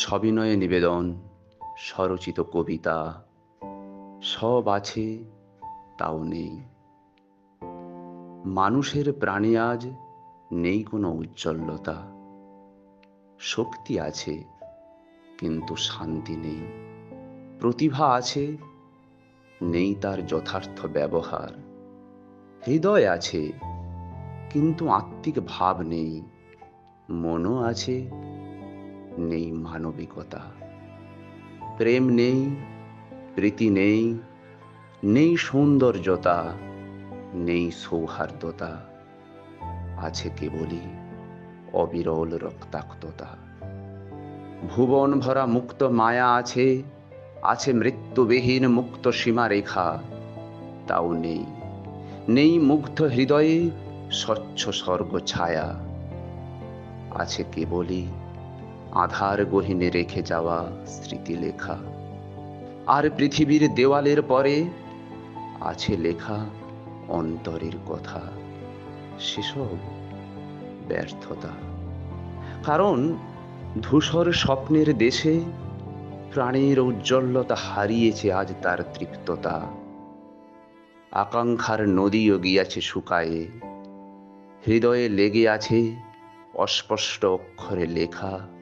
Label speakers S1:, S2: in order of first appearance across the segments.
S1: সবিনয়ে নিবেদন, স্বরচিত কবিতা, সব আছে তাও নেই। মানুষের প্রাণে আজ নেই কোনো উজ্জ্বলতা। শক্তি আছে, কিন্তু শান্তি নেই। প্রতিভা আছে, নেই তার যথার্থ ব্যবহার। হৃদয় আছে, কিন্তু আত্মিক ভাব নেই। মনও আছে নেই মানবিকতা। প্রেম নেই, প্রীতি নেই নেই সৌন্দর্যতা, নেই সৌহার্দ্যতা, আছে কেবলই অবিরল রক্তাক্ততা। ভুবন ভরা মুক্ত মায়া আছে আছে মৃত্যুবিহীন মুক্ত সীমারেখা, তাও নেই নেই মুগ্ধ হৃদয়ে স্বচ্ছ স্বর্গ ছায়া, আছে কেবলই আধার গহিনে রেখে যাওয়া স্মৃতি লেখা আর পৃথিবীর দেওয়ালের পরে আছে লেখা অন্তরের কথা। সেসব ব্যর্থতা। কারণ ধূসর স্বপ্নের দেশে প্রাণের উজ্জ্বলতা হারিয়েছে আজ তার তৃপ্ততা। আকাঙ্ক্ষার নদীও গিয়াছে শুকায়ে। হৃদয়ে লেগে আছে অস্পষ্ট অক্ষরে লেখা।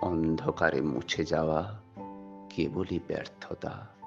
S1: অন্ধকারে মুছে যাওয়া কেবলই ব্যর্থতা।